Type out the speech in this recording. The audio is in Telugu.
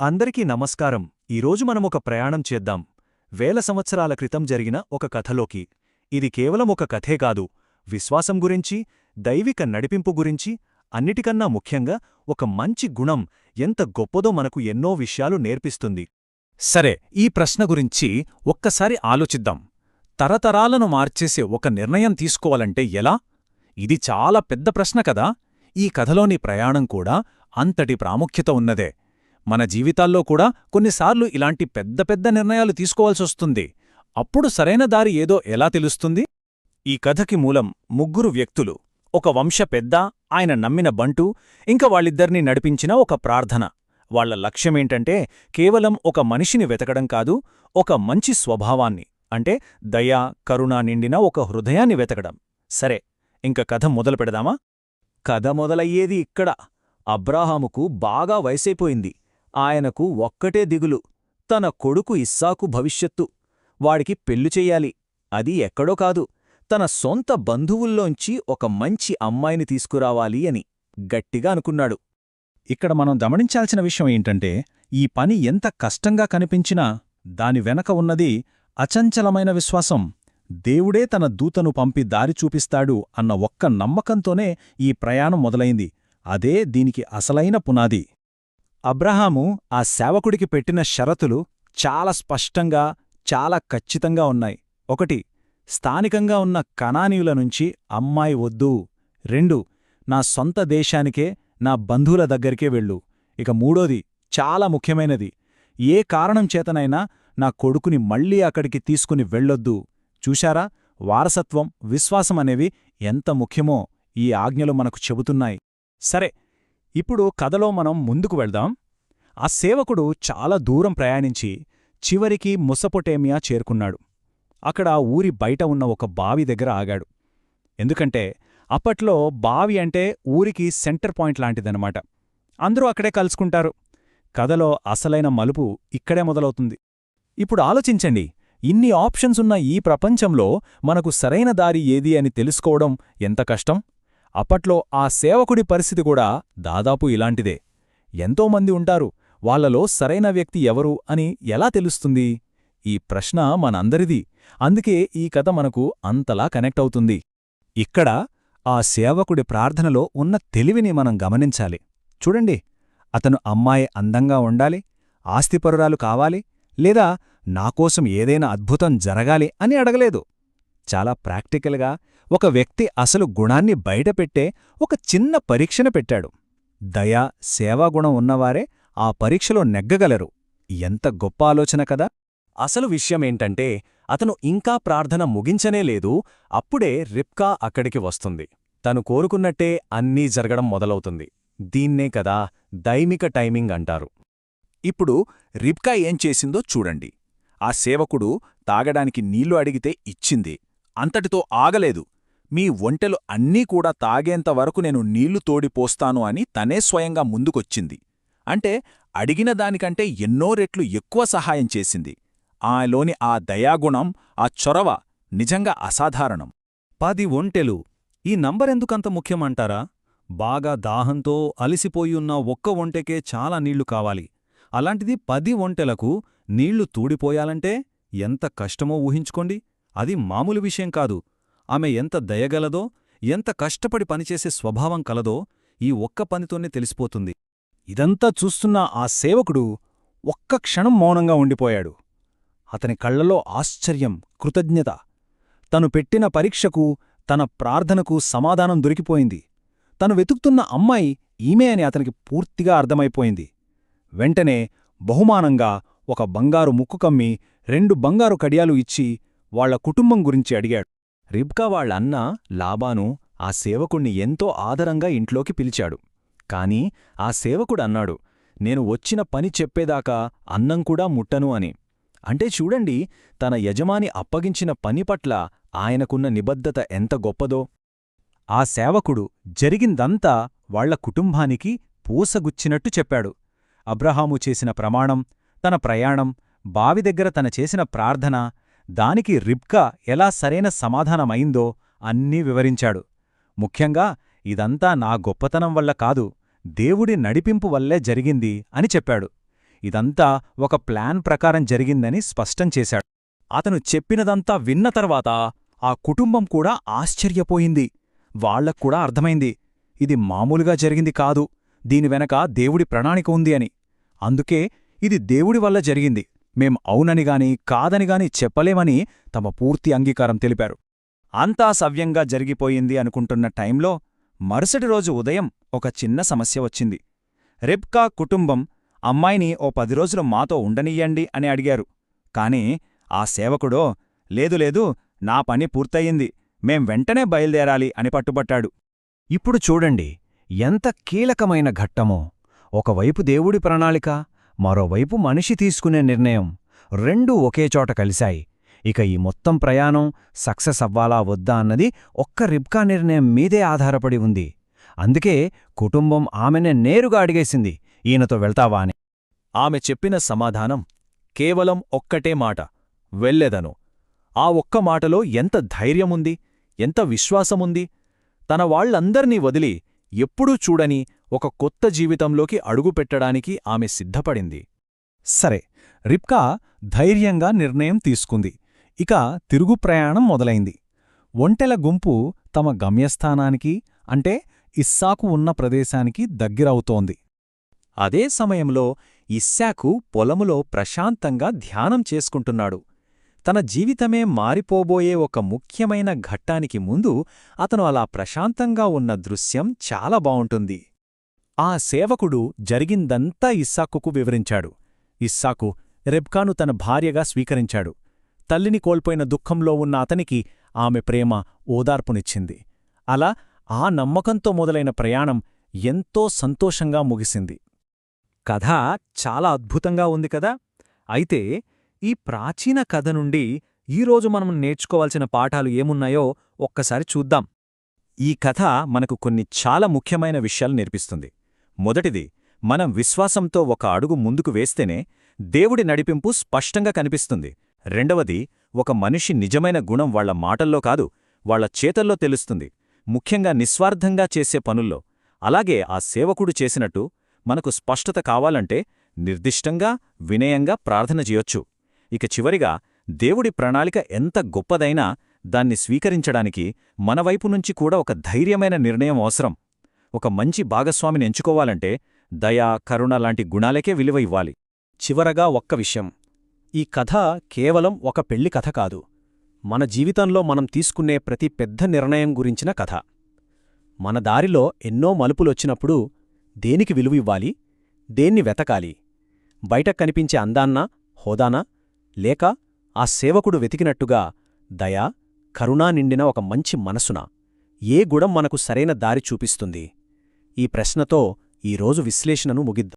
అందరికీ నమస్కారం. ఈరోజు మనమొక ప్రయాణం చేద్దాం. వేల సంవత్సరాల క్రితం జరిగిన ఒక కథలోకి. ఇది కేవలం ఒక కథే కాదు. విశ్వాసం గురించి దైవిక నడిపింపు గురించి అన్నిటికన్నా ముఖ్యంగా ఒక మంచి గుణం ఎంత గొప్పదో మనకు ఎన్నో విషయాలు నేర్పిస్తుంది. సరే ఈ ప్రశ్న గురించి ఒక్కసారి ఆలోచిద్దాం. తరతరాలను మార్చేసే ఒక నిర్ణయం తీసుకోవాలంటే ఎలా? ఇది చాలా పెద్ద ప్రశ్న కదా. ఈ కథలోని ప్రయాణం కూడా అంతటి ప్రాముఖ్యత ఉన్నదే. మన జీవితాల్లో కూడా కొన్నిసార్లు ఇలాంటి పెద్ద పెద్ద నిర్ణయాలు తీసుకోవాల్సొస్తుంది అప్పుడు సరైన దారి ఏదో ఎలా తెలుస్తుంది? ఈ కథకి మూలం ముగ్గురు వ్యక్తులు ఒక వంశ పెద్ద ఆయన నమ్మిన బంటు ఇంక వాళ్ళిద్దరినీ నడిపించిన ఒక ప్రార్థన. వాళ్ళ లక్ష్యమేంటంటే కేవలం ఒక మనిషిని వెతకడం కాదు ఒక మంచి స్వభావాన్ని అంటే దయా కరుణ నిండిన ఒక హృదయాన్ని వెతకడం. సరే ఇంక కథ మొదలు పెడదామా కథ మొదలయ్యేది ఇక్కడ. అబ్రాహాముకు బాగా వయసైపోయింది. ఆయనకు ఒక్కటే దిగులు తన కొడుకు ఇస్సాకు భవిష్యత్తు. వాడికి పెళ్ళి చెయ్యాలి. అది ఎక్కడో కాదు. తన సొంత బంధువుల్లోంచి ఒక మంచి అమ్మాయిని తీసుకురావాలి అని గట్టిగా అనుకున్నాడు. ఇక్కడ మనం గమనించాల్సిన విషయం ఏంటంటే ఈ పని ఎంత కష్టంగా కనిపించినా దాని వెనక ఉన్నది అచంచలమైన విశ్వాసం. దేవుడే తన దూతను పంపి దారి చూపిస్తాడు అన్న ఒక్క నమ్మకంతోనే ఈ ప్రయాణం మొదలైంది. అదే దీనికి అసలైన పునాది. అబ్రహాము ఆ సేవకుడికి పెట్టిన షరతులు చాలా స్పష్టంగా చాలా ఖచ్చితంగా ఉన్నాయి. ఒకటి స్థానికంగా ఉన్న కనానీయుల నుంచి అమ్మాయి వద్దు. రెండు నా సొంత దేశానికే నా బంధువుల దగ్గరికే వెళ్ళు. ఇక మూడోది చాలా ముఖ్యమైనది ఏ కారణం చేతనైనా నా కొడుకుని మళ్ళీ అక్కడికి తీసుకుని వెళ్ళొద్దు. చూశారా? వారసత్వం విశ్వాసం అనేవి ఎంత ముఖ్యమో ఈ ఆజ్ఞలు మనకు చెబుతున్నాయి. సరే ఇప్పుడు కథలో మనం ముందుకు వెళ్దాం. ఆ సేవకుడు చాలా దూరం ప్రయాణించి చివరికి ముసపొటేమియా చేరుకున్నాడు. అక్కడ ఊరి బయట ఉన్న ఒక బావి దగ్గర ఆగాడు. ఎందుకంటే అప్పట్లో బావి అంటే ఊరికి సెంటర్ పాయింట్ లాంటిదనమాట అందరూ అక్కడే కలుసుకుంటారు. కథలో అసలైన మలుపు ఇక్కడే మొదలవుతుంది. ఇప్పుడు ఆలోచించండి. ఇన్ని ఆప్షన్స్ ఉన్న ఈ ప్రపంచంలో మనకు సరైన దారి ఏది అని తెలుసుకోవడం ఎంత కష్టం? అప్పట్లో ఆ సేవకుడి పరిస్థితి కూడా దాదాపు ఇలాంటిదే. ఎంతోమంది ఉంటారు. వాళ్ళలో సరైన వ్యక్తి ఎవరు అని ఎలా తెలుస్తుంది? ఈ ప్రశ్న మనందరిది. అందుకే ఈ కథ మనకు అంతలా కనెక్ట్ అవుతుంది. ఇక్కడ ఆ సేవకుడి ప్రార్థనలో ఉన్న తెలివిని మనం గమనించాలి. చూడండి. అతను అమ్మాయి అందంగా ఉండాలి ఆస్తిపరురాలు కావాలి లేదా నాకోసం ఏదైనా అద్భుతం జరగాలి అని అడగలేదు. చాలా ప్రాక్టికల్గా ఒక వ్యక్తి అసలు గుణాన్ని బయటపెట్టే ఒక చిన్న పరీక్షను పెట్టాడు. దయా సేవాగుణం ఉన్నవారే ఆ పరీక్షలో నెగ్గగలరు. ఎంత గొప్ప ఆలోచన కదా! అసలు విషయమేంటంటే అతను ఇంకా ప్రార్థన ముగించనే లేదు అప్పుడే రిప్కా అక్కడికి వస్తుంది. తను కోరుకున్నట్టే అన్నీ జరగడం మొదలవుతుంది. దీన్నే కదా దైమిక టైమింగ్ అంటారు. ఇప్పుడు రిబ్కా ఏం చేసిందో చూడండి. ఆ సేవకుడు తాగడానికి నీళ్ళు అడిగితే ఇచ్చింది. అంతటితో ఆగలేదు. మీ ఒంటెలు అన్నీ కూడా తాగేంతవరకు నేను నీళ్ళు తోడిపోస్తాను అని తనే స్వయంగా ముందుకొచ్చింది. అంటే అడిగిన దానికంటే ఎన్నో రెట్లు ఎక్కువ సహాయం చేసింది. ఆలోని ఆ దయాగుణం ఆ చొరవ నిజంగా అసాధారణం. పది ఒంటెలు ఈ నంబరెందుకంత ముఖ్యమంటారా? బాగా దాహంతో అలిసిపోయున్న ఒక్క ఒంటెకే చాలా నీళ్ళు కావాలి. అలాంటిది పది ఒంటెలకు నీళ్ళు తూడిపోయాలంటే ఎంత కష్టమో ఊహించుకోండి. అది మామూలు విషయం కాదు. ఆమె ఎంత దయగలదో ఎంత కష్టపడి పనిచేసే స్వభావం కలదో ఈ ఒక్క పనితోనే తెలిసిపోతుంది. ఇదంతా చూస్తున్న ఆ సేవకుడు ఒక్క క్షణం మౌనంగా ఉండిపోయాడు. అతని కళ్ళలో ఆశ్చర్యం కృతజ్ఞత. తను పెట్టిన పరీక్షకు తన ప్రార్థనకు సమాధానం దొరికిపోయింది. తను వెతుకుతున్న అమ్మాయి ఈమె అని అతనికి పూర్తిగా అర్థమైపోయింది. వెంటనే బహుమానంగా ఒక బంగారు ముక్కు కమ్మి రెండు బంగారు కడియాలు ఇచ్చి వాళ్ళ కుటుంబం గురించి అడిగాడు. రిబ్కా వాళ్ళన్న లాబాను ఆ సేవకుణ్ణి ఎంతో ఆదరంగా ఇంట్లోకి పిలిచాడు. కాని ఆ సేవకుడన్నాడు నేను వచ్చిన పని చెప్పేదాకా అన్నం కూడా ముట్టను అని. అంటే చూడండి తన యజమాని అప్పగించిన పని పట్ల ఆయనకున్న నిబద్ధత ఎంత గొప్పదో. ఆ సేవకుడు జరిగిందంతా వాళ్ళ కుటుంబానికి పూసగుచ్చినట్టు చెప్పాడు. అబ్రహాము చేసిన ప్రమాణం తన ప్రయాణం బావి దగ్గర తన చేసిన ప్రార్థన దానికి రిబ్కా ఎలా సరైన సమాధానమైందో అన్నీ వివరించాడు. ముఖ్యంగా ఇదంతా నా గొప్పతనం వల్ల కాదు దేవుడి నడిపింపు వల్లే జరిగింది అని చెప్పాడు. ఇదంతా ఒక ప్లాన్ ప్రకారం జరిగిందని స్పష్టం చేశాడు. అతను చెప్పినదంతా విన్న తర్వాత ఆ కుటుంబం కూడా ఆశ్చర్యపోయింది. వాళ్ళక్కూడా అర్థమైంది ఇది మామూలుగా జరిగింది కాదు దీని వెనక దేవుడి ప్రణాళిక ఉంది అని. అందుకే ఇది దేవుడి వల్ల జరిగింది. మేం అవుననిగాని కాదనిగాని చెప్పలేమని తమ పూర్తి అంగీకారం తెలిపారు. అంతా సవ్యంగా జరిగిపోయింది అనుకుంటున్న టైంలో మరుసటి రోజు ఉదయం ఒక చిన్న సమస్య వచ్చింది. రెబ్కా కుటుంబం అమ్మాయిని ఓ పది రోజులు మాతో ఉండనియ్యండి అని అడిగారు. కాని ఆ సేవకుడో లేదు లేదు నా పని పూర్తయింది మేం వెంటనే బయల్దేరాలి అని పట్టుబట్టాడు. ఇప్పుడు చూడండి ఎంత కీలకమైన ఘట్టమో. ఒకవైపు దేవుడి ప్రణాళిక మరోవైపు మనిషి తీసుకునే నిర్ణయం రెండూ ఒకే చోట కలిశాయి. ఇక ఈ మొత్తం ప్రయాణం సక్సెస్ అవ్వాలా వద్దా అన్నది ఒక్క రిబ్కా నిర్ణయం మీదే ఆధారపడి ఉంది. అందుకే కుటుంబం ఆమెనే నేరుగా అడిగేసింది ఈయనతో వెళ్తావా అని. ఆమె చెప్పిన సమాధానం కేవలం ఒక్కటే మాట వెళ్ళెదను. ఆ ఒక్క మాటలో ఎంత ధైర్యముంది ఎంత విశ్వాసముంది? తన వాళ్ళందర్నీ వదిలి ఎప్పుడూ చూడని ఒక కొత్త జీవితంలోకి అడుగుపెట్టడానికి ఆమె సిద్ధపడింది. సరే రిప్కా ధైర్యంగా నిర్ణయం తీసుకుంది. ఇక తిరుగు ప్రయాణం మొదలైంది. ఒంటెల గుంపు తమ గమ్యస్థానానికి అంటే ఇస్సాకు ఉన్న ప్రదేశానికి దగ్గరవుతోంది. అదే సమయంలో ఇస్సాకు పొలములో ప్రశాంతంగా ధ్యానం చేసుకుంటున్నాడు. తన జీవితమే మారిపోబోయే ఒక ముఖ్యమైన ఘట్టానికి ముందు అతను అలా ప్రశాంతంగా ఉన్న దృశ్యం చాలా బావుంటుంది. ఆ సేవకుడు జరిగిందంతా ఇస్సాకుకు వివరించాడు. ఇస్సాకు రెబ్కాను తన భార్యగా స్వీకరించాడు. తల్లిని కోల్పోయిన దుఃఖంలో ఉన్న అతనికి ఆమె ప్రేమ ఓదార్పునిచ్చింది. అలా ఆ నమ్మకంతో మొదలైన ప్రయాణం ఎంతో సంతోషంగా ముగిసింది. కథ చాలా అద్భుతంగా ఉంది కదా! అయితే ఈ ప్రాచీన కథ నుండి ఈరోజు మనం నేర్చుకోవాల్సిన పాఠాలు ఏమున్నాయో ఒక్కసారి చూద్దాం. ఈ కథ మనకు కొన్ని చాలా ముఖ్యమైన విషయాలు నేర్పిస్తుంది. మొదటిది మనం విశ్వాసంతో ఒక అడుగు ముందుకు వేస్తేనే దేవుడి నడిపింపు స్పష్టంగా కనిపిస్తుంది. రెండవది ఒక మనిషి నిజమైన గుణం వాళ్ళ మాటల్లో కాదు వాళ్ళ చేతల్లో తెలుస్తుంది. ముఖ్యంగా నిస్వార్థంగా చేసే పనుల్లో. అలాగే ఆ సేవకుడు చేసినట్టు మనకు స్పష్టత కావాలంటే నిర్దిష్టంగా వినయంగా ప్రార్థన చేయొచ్చు. ఇక చివరిగా దేవుడి ప్రణాళిక ఎంత గొప్పదైనా దాన్ని స్వీకరించడానికి మనవైపు నుంచి కూడా ఒక ధైర్యమైన నిర్ణయం అవసరం. ఒక మంచి భాగస్వామిని ఎంచుకోవాలంటే దయా కరుణ లాంటి గుణాలకే విలువ ఇవ్వాలి. చివరగా ఒక్క విషయం. ఈ కథ కేవలం ఒక పెళ్ళి కథ కాదు. మన జీవితంలో మనం తీసుకునే ప్రతి పెద్ద నిర్ణయం గురించిన కథ. మన దారిలో ఎన్నో మలుపులొచ్చినప్పుడు దేనికి విలువివ్వాలి దేన్ని వెతకాలి? బయట కనిపించే అందాన్నా హోదానా? లేక ఆ సేవకుడు వెతికినట్టుగా దయా కరుణా నిండిన ఒక మంచి మనసున? ఏ గుణం మనకు సరైన దారి చూపిస్తుంది? ఈ ప్రశ్నతో ఈరోజు విశ్లేషణను ముగిద్దాం.